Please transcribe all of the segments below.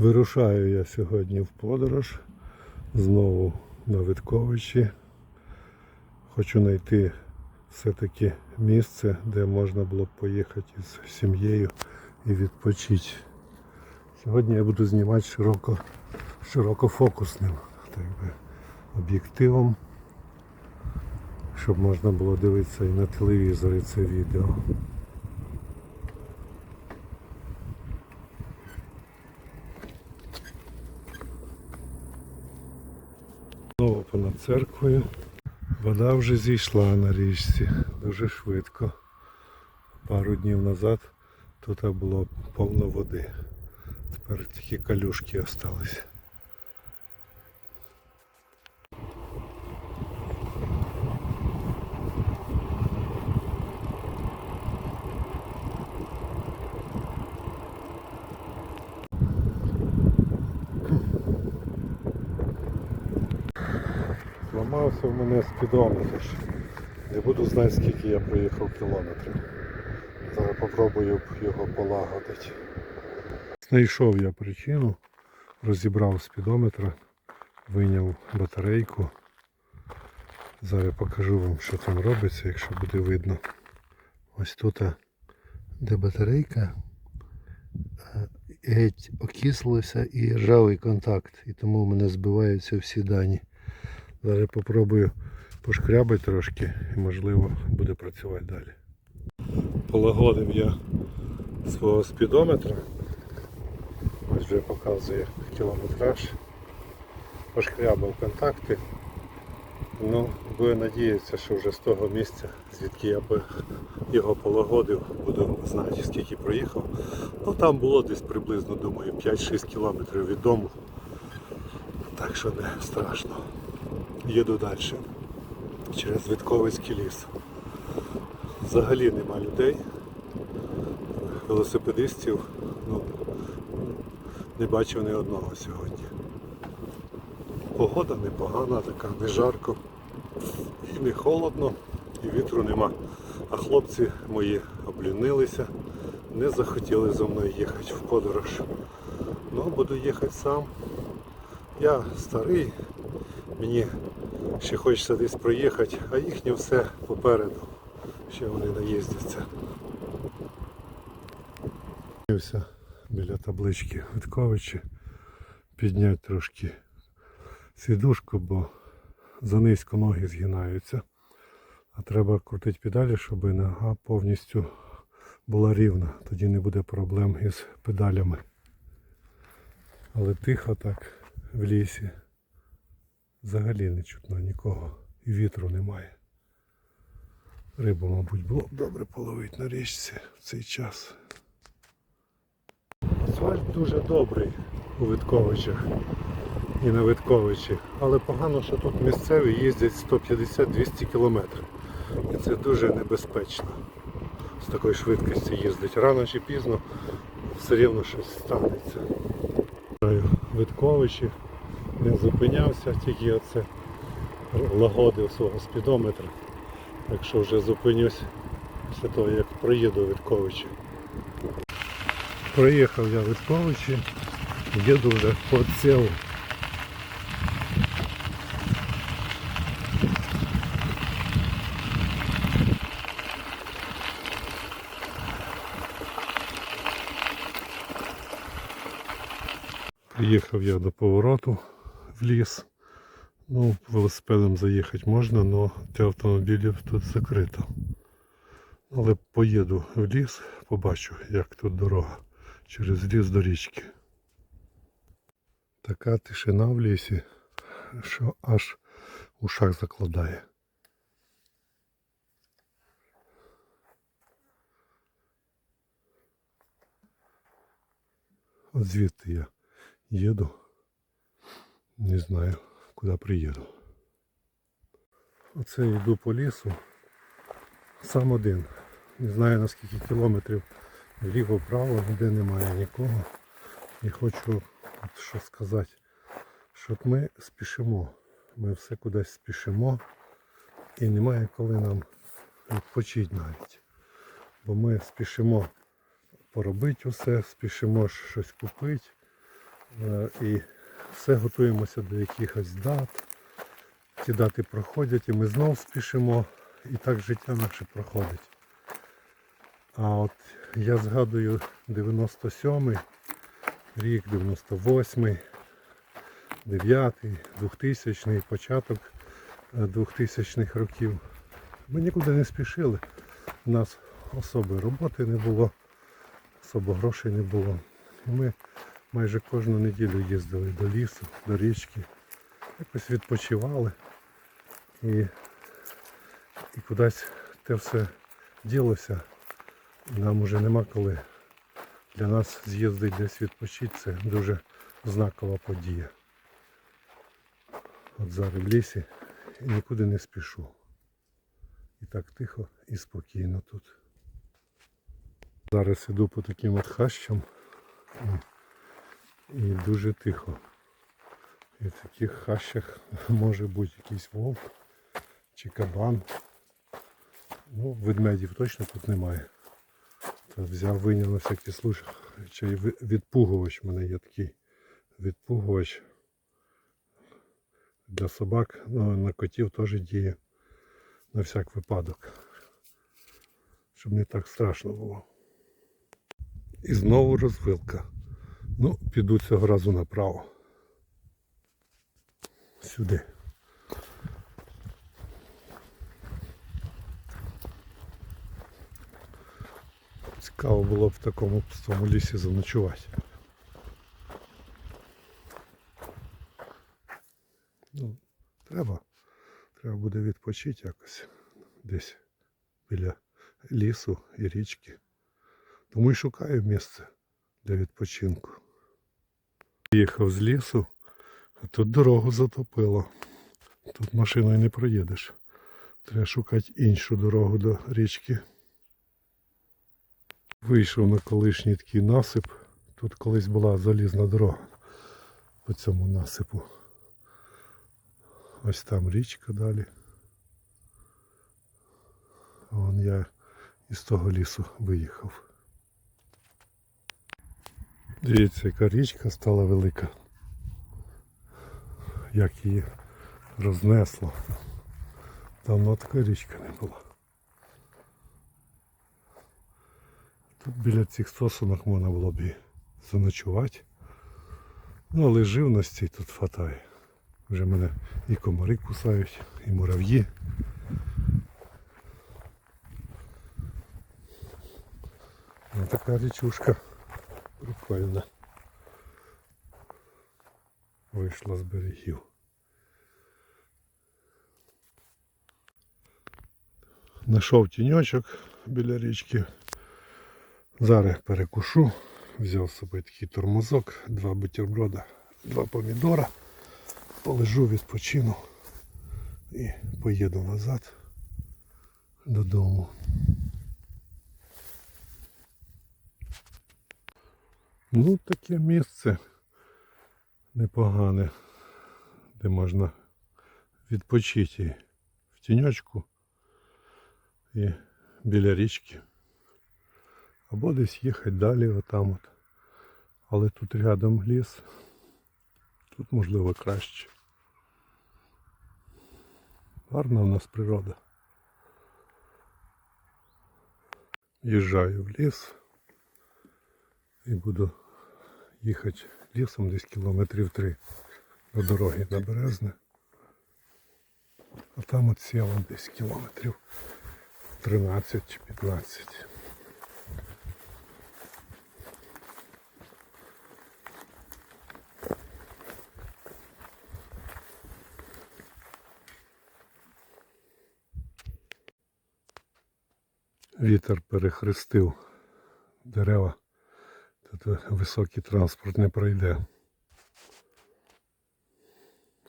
Вирушаю я сьогодні в подорож знову на Витковичі. Хочу знайти все-таки місце, де можна було б поїхати з сім'єю і відпочити. Сьогодні я буду знімати широко, широкофокусним так би, об'єктивом, щоб можна було дивитися і на телевізорі це відео. Знову понад церквою. Вода вже зійшла на річці дуже швидко. Пару днів назад тут було повно води. Тепер тільки калюшки залишились. Зламався в мене спідометр. Не буду знати скільки я проїхав кілометрів. Зараз попробую його полагодити. Знайшов я причину, розібрав спідометра, виняв батарейку. Зараз покажу вам, що там робиться, якщо буде видно. Ось тут, де батарейка, е, геть окислилася і ржавий контакт. І тому в мене збиваються всі дані. Зараз попробую пошкрябати трошки і можливо буде працювати далі. Полагодив я свого спідометра. Ось вже показує кілометраж. Пошкрябав контакти. Ну, буду надіятися, що вже з того місця, звідки я би його полагодив, буду знати скільки проїхав. Ну там було десь приблизно, думаю, 5-6 кілометрів від дому. Так що не страшно. Їду далі. Через Витковицький ліс. Взагалі нема людей. Велосипедистів ну, не бачив ні одного сьогодні. Погода непогана, така, не жарко, і не холодно, і вітру нема. А хлопці мої облінилися, не захотіли зо мною їхати в подорож. Ну, буду їхати сам. Я старий, мені ще хочеться десь проїхати, а їхнє все попереду. Ще вони наїздяться. Біля таблички Витковичі. Підняти трошки сідушку, бо занизько ноги згинаються. А треба крутити педалі, щоб нога повністю була рівна. Тоді не буде проблем із педалями. Але тихо так в лісі. Взагалі не чутно нікого. І вітру немає. Рибу, мабуть, було б добре половити на річці в цей час. Асфальт дуже добрий у Витковичах і на Витковичі. Але погано, що тут місцеві їздять 150-200 кілометрів. І це дуже небезпечно з такої швидкості їздить. Рано чи пізно все рівно щось станеться. Витковичі не зупинявся, тільки оце лагодив свого спідометра. Якщо вже зупинюсь після того, як проїду Витковичі. Проїхав я Витковичі, їду вже по селу. Приїхав я до повороту в ліс. Ну, велосипедом заїхати можна, але для автомобілів тут закрито. Але поїду в ліс, побачу, як тут дорога через ліс до річки. Така тишина в лісі, що аж ушах закладає. От звідти я їду. Не знаю, куди приїду. Оце йду по лісу. Сам один. Не знаю наскільки кілометрів вліво-вправо, ніде немає нікого. І хочу от що сказати, що ми спішимо. Ми все кудись спішимо і немає коли нам відпочити навіть. Бо ми спішимо поробити усе, спішимо щось купити. Е, І все готуємося до якихось дат. Ті дати проходять і ми знов спішимо. І так життя наше проходить. А от я згадую 97-й рік, 98-й, 9-й, 2000-й, початок 2000-х років. Ми нікуди не спішили. У нас особи роботи не було, особо грошей не було. І ми майже кожну неділю їздили до лісу, до річки, якось відпочивали. І, і кудись те все ділося. Нам уже нема коли. Для нас з'їздить десь відпочити, це дуже знакова подія. От зараз в лісі і нікуди не спішу. І так тихо і спокійно тут. Зараз іду по таким от хащам і, дуже тихо. І в таких хащах може бути якийсь вовк чи кабан. Ну, ведмедів точно тут немає. То взяв, виняв на всякий случай. Відпугувач в мене є такий відпугувач для собак, ну, на котів теж діє на всяк випадок. Щоб не так страшно було. І знову розвилка. Ну, піду цього разу направо. Сюди. Цікаво було б в такому пустому лісі заночувати. Ну, треба. Треба буде відпочити якось десь біля лісу і річки. Тому і шукаю місце для відпочинку. Їхав з лісу, а тут дорогу затопило. Тут машиною не проїдеш. Треба шукати іншу дорогу до річки. Вийшов на колишній такий насип. Тут колись була залізна дорога по цьому насипу. Ось там річка далі. Вон я із того лісу виїхав. Дивіться, яка річка стала велика. Як її рознесло. Давно така річка не була. Тут біля цих сосунок можна було б і заночувати. Ну, але живності тут хватає. Вже мене і комари кусають, і мурав'ї. Ось така річушка прикольна. Вийшла з берегів. Знайшов тіньочок біля річки. Зараз перекушу. Взяв з собою такий тормозок, два бутерброда, два помідора. Полежу, відпочину і поїду назад додому. Ну, таке місце непогане, де можна відпочити в тіньочку і біля річки. Або десь їхати далі отам от. Але тут рядом ліс. Тут можливо краще. Гарна в нас природа. Їжджаю в ліс і буду їхати лісом десь кілометрів три до дороги на Березне. А там от сіло десь кілометрів 13 чи 15. Вітер перехрестив дерева. Тут високий транспорт не пройде.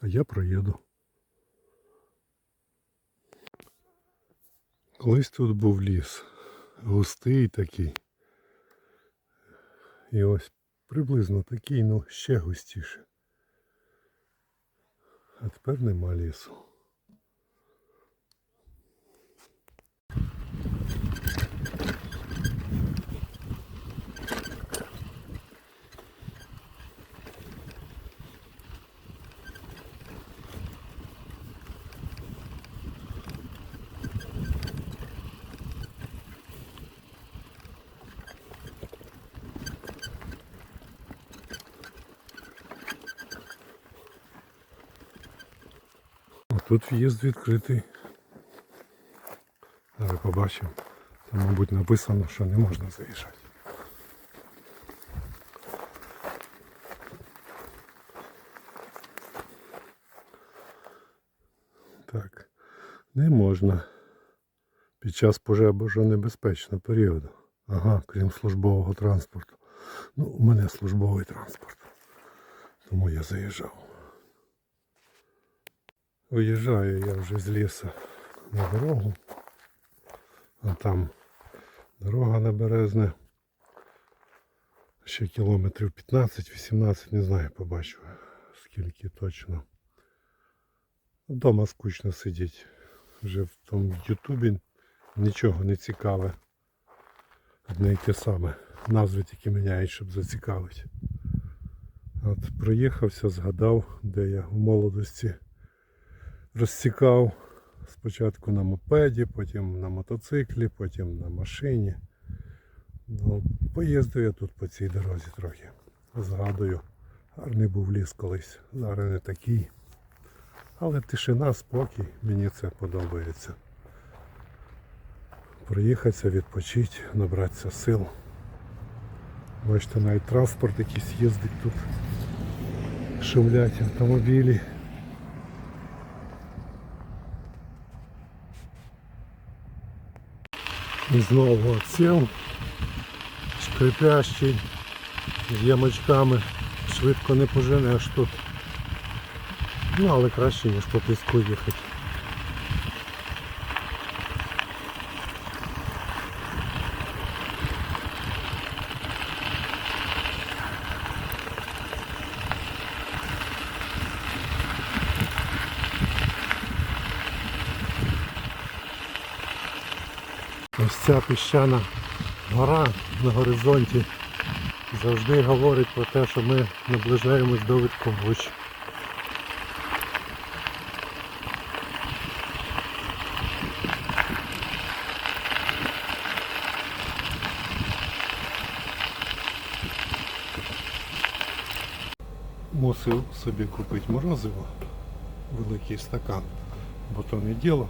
А я проїду. Колись тут був ліс. Густий такий. І ось приблизно такий, ну ще густіше. А тепер нема лісу. Тут в'їзд відкритий. Зараз побачимо. Там, мабуть, написано, що не можна заїжджати. Так, не можна під час пожежонебезпечного періоду. Ага, крім службового транспорту. Ну, у мене службовий транспорт. Тому я заїжджав. Виїжджаю я вже з лісу на дорогу. А там дорога на Березне. Ще кілометрів 15-18, не знаю, побачу скільки точно. Дома скучно сидіть. Вже в тому Ютубі нічого не цікаве. Одне й те саме. Назви тільки міняють, щоб зацікавити. От проїхався, згадав, де я в молодості розцікав. Спочатку на мопеді, потім на мотоциклі, потім на машині. Ну, поїздив я тут по цій дорозі трохи. Згадую. Гарний був ліс колись. Зараз не такий. Але тишина, спокій, мені це подобається. Проїхатися, відпочити, набратися сил. Бачите, навіть транспорт якийсь їздить тут. Шумлять автомобілі. І знову отсів. Скрипящий, з ямочками. Швидко не поженеш тут. Ну, але краще, ніж по піску їхати. Ось ця піщана гора на горизонті завжди говорить про те, що ми наближаємось до Виткович. Мусив собі купити морозиво, великий стакан, бо то не діло,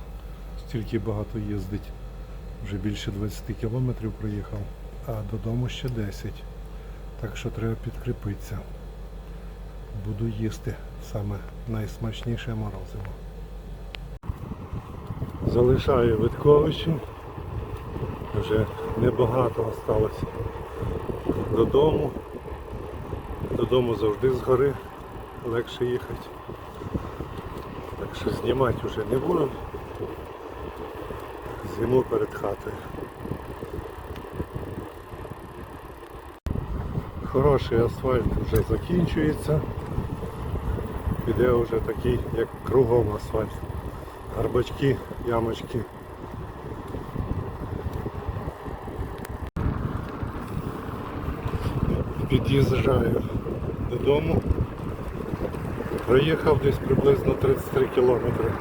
стільки багато їздить. Вже більше 20 кілометрів проїхав, а додому ще 10. Так що треба підкріпитися. Буду їсти саме найсмачніше морозиво. Залишаю Витковичі. Вже небагато осталось додому. Додому завжди згори легше їхати. Так що знімати вже не буду. Зиму перед хатою. Хороший асфальт вже закінчується. Піде вже такий, як кругом асфальт. Гарбачки, ямочки. Під'їжджаю додому. Проїхав десь приблизно 33 кілометри.